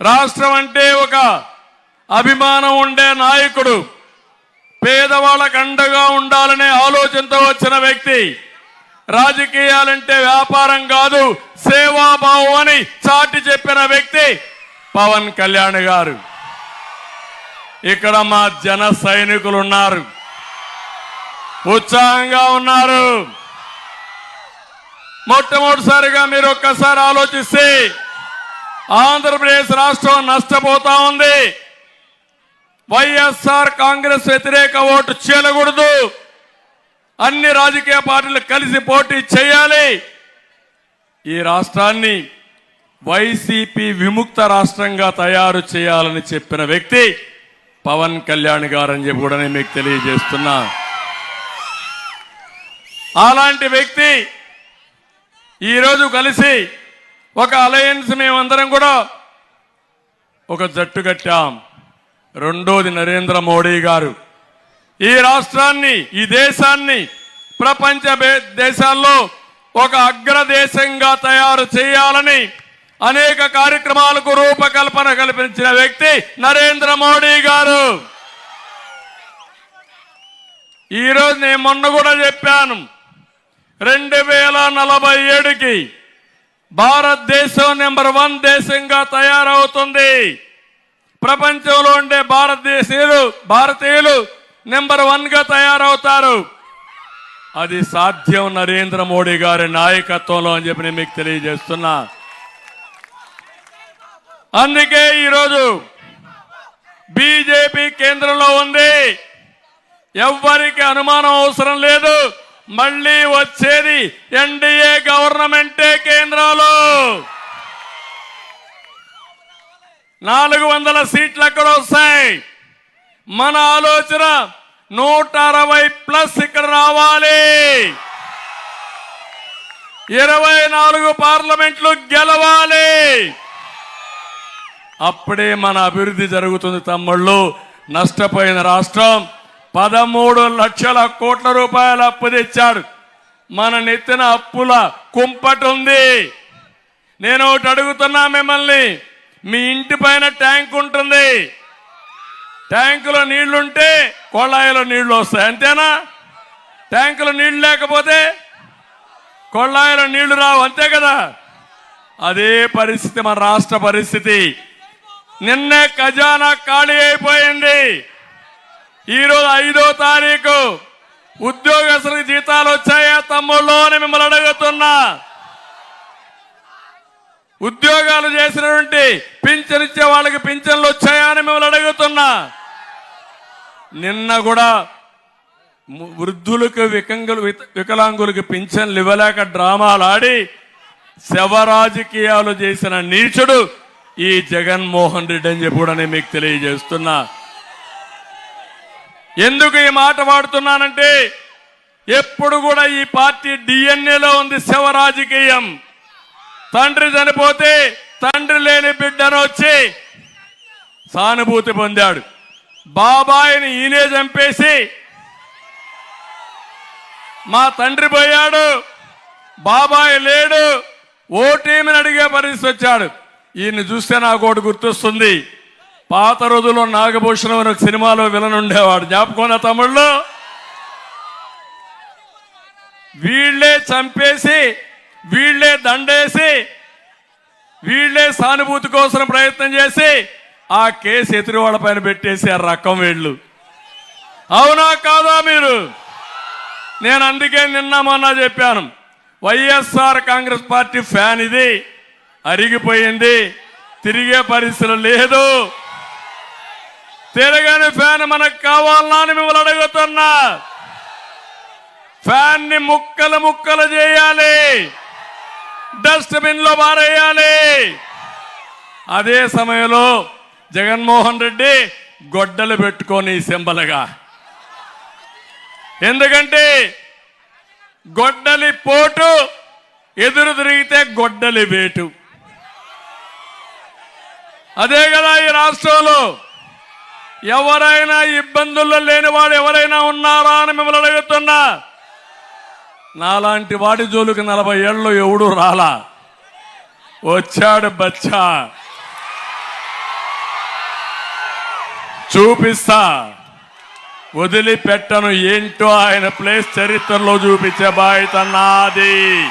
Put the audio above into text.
రాష్ట్రం అంటే ఒక అభిమానం ఉండే నాయకుడు పేదవాళ్ళకు అండగా ఉండాలనే ఆలోచనతో వచ్చిన వ్యక్తి. రాజకీయాలంటే వ్యాపారం కాదు సేవాభావం అని చాటి చెప్పిన వ్యక్తి పవన్ కళ్యాణ్ గారు. ఇక్కడ మా జన సైనికులు ఉన్నారు. ఉత్సాహంగా ఉన్నారు. మొట్టమొదటిసారిగా మీరు ఒక్కసారి ఆలోచిస్తే ఆంధ్రప్రదేశ్ రాష్ట్రం నష్టపోతా ఉంది. వైఎస్ఆర్ కాంగ్రెస్ వ్యతిరేక ఓటు చేయకూడదు అన్ని రాజకీయ పార్టీలు కలిసి పోటీ చేయాలి. ఈ రాష్ట్రాన్ని వైసీపీ విముక్త రాష్ట్రంగా తయారు చేయాలని చెప్పిన వ్యక్తి పవన్ కళ్యాణ్ గారు అని చెప్పి కూడా నేను మీకు తెలియజేస్తున్నా. అలాంటి వ్యక్తి ఈరోజు కలిసి ఒక అలయన్స్ మేమందరం కూడా ఒక జట్టు కట్టాం. రెండోది నరేంద్ర మోడీ గారు. ఈ రాష్ట్రాన్ని ఈ దేశాన్ని ప్రపంచ దేశాల్లో ఒక అగ్రదేశంగా తయారు చేయాలని అనేక కార్యక్రమాలకు రూపకల్పన కల్పించిన వ్యక్తి నరేంద్ర మోడీ గారు. ఈరోజు నేను మొన్న కూడా చెప్పాను. రెండు వేల నలభై ఏడుకి భారతదేశం నెంబర్ వన్ దేశంగా తయారవుతుంది. ప్రపంచంలో ఉండే భారతదేశీయులు భారతీయులు నెంబర్ వన్గా తయారవుతారు. అది సాధ్యం నరేంద్ర మోడీ గారి నాయకత్వంలో అని చెప్పి నేను మీకు తెలియజేస్తున్నా. అందుకే ఈరోజు బీజేపీ కేంద్రంలో ఉంది. ఎవ్వరికి అనుమానం అవసరం లేదు. మళ్ళీ వచ్చేది ఎన్డీఏ గవర్నమెంటే కేంద్రంలో. నాలుగు వందల సీట్లు ఎక్కడ వస్తాయి. మన ఆలోచన నూట అరవై ప్లస్ ఇక్కడ రావాలి. ఇరవై నాలుగు పార్లమెంట్లు గెలవాలి. అప్పుడే మన అభివృద్ధి జరుగుతుంది తమ్ముళ్ళు. నష్టపోయిన రాష్ట్రం పదమూడు లక్షల కోట్ల రూపాయల అప్పు తెచ్చాడు మన నెత్తిన అప్పుల కుంపటుంది. నేను ఒకటి అడుగుతున్నా మిమ్మల్ని. మీ ఇంటి పైన ట్యాంక్ ఉంటుంది. ట్యాంకులో నీళ్ళుంటే కొళ్ళాయిలో నీళ్ళు వస్తాయి అంతేనా? ట్యాంకులో నీళ్ళు లేకపోతే కొళ్ళాయిలో నీళ్ళు రావు అంతే కదా? అదే పరిస్థితి మన రాష్ట్ర పరిస్థితి. నిన్నే ఖజానా ఖాళీ అయిపోయింది. ఈరోజు ఐదో తారీఖు ఉద్యోగస్తులకు జీతాలు వచ్చాయా తమ్ముళ్ళు అని మిమ్మల్ని అడుగుతున్నా. ఉద్యోగాలు చేసినటువంటి పింఛన్ ఇచ్చే వాళ్ళకి పింఛన్లు వచ్చాయా అని మిమ్మల్ని అడుగుతున్నా. నిన్న కూడా వృద్ధులకు వికంగులు వికలాంగులకు పింఛన్లు ఇవ్వలేక డ్రామాలు ఆడి శవ రాజకీయాలు చేసిన నీచుడు ఈ జగన్మోహన్ రెడ్డి అని చెప్పి కూడా నేను మీకు తెలియజేస్తున్నా. ఎందుకు ఈ మాట వాడుతున్నానంటే ఎప్పుడు కూడా ఈ పార్టీ డిఎన్ఏలో ఉంది శవ రాజకీయం తండ్రి చనిపోతే తండ్రి లేని బిడ్డను వచ్చి సానుభూతి పొందాడు. బాబాయిని ఈయనే చంపేసి మా తండ్రి పోయాడు బాబాయ్ లేడు ఓటేమని అడిగే పరిస్థితి వచ్చాడు. ఈయన్ని చూస్తే నాకు ఒకటి గుర్తొస్తుంది. పాత రోజుల్లో నాగభూషణం అని ఒక సినిమాలో విలన్ ఉండేవాడు. జ్ఞాపకం తమిళ్ళో వీళ్ళే చంపేసి వీళ్ళే దండేసి వీళ్ళే సానుభూతి కోసం ప్రయత్నం చేసి ఆ కేసు ఎదురువాళ్ళ పైన పెట్టేసి ఆ రకం వీళ్ళు. అవునా కాదా మీరు? నేను అందుకే నిన్న మొన్న చెప్పాను. వైఎస్ఆర్ కాంగ్రెస్ పార్టీ ఫ్యాన్ ఇది. అరిగిపోయింది. తిరిగే పరిస్థితులు లేదు. తిరగని ఫ్యాన్ మనకు కావాలన్నా అని మిమ్మల్ని అడుగుతున్నా. ఫ్యాన్ని ముక్కలు ముక్కలు చేయాలి. డస్ట్బిన్లో పారేయాలి. అదే సమయంలో జగన్మోహన్ రెడ్డి గొడ్డలు పెట్టుకొని సింబలుగా. ఎందుకంటే గొడ్డలి పోటు ఎదురు తిరిగితే గొడ్డలి వేటు. అదే కదా ఈ రాష్ట్రంలో ఎవరైనా ఇబ్బందుల్లో లేని వాడు ఎవరైనా ఉన్నారా అని మిమ్మల్ని అడుగుతున్నా. నాలాంటి వాడి జోలుకి నలభై ఏళ్ళు ఎవడు రాలా. వచ్చాడు బచ్చా. చూపిస్తా. వదిలిపెట్టను ఏంటో ఆయన ప్లేస్ చరిత్రలో చూపించే బాధ్యత నాది.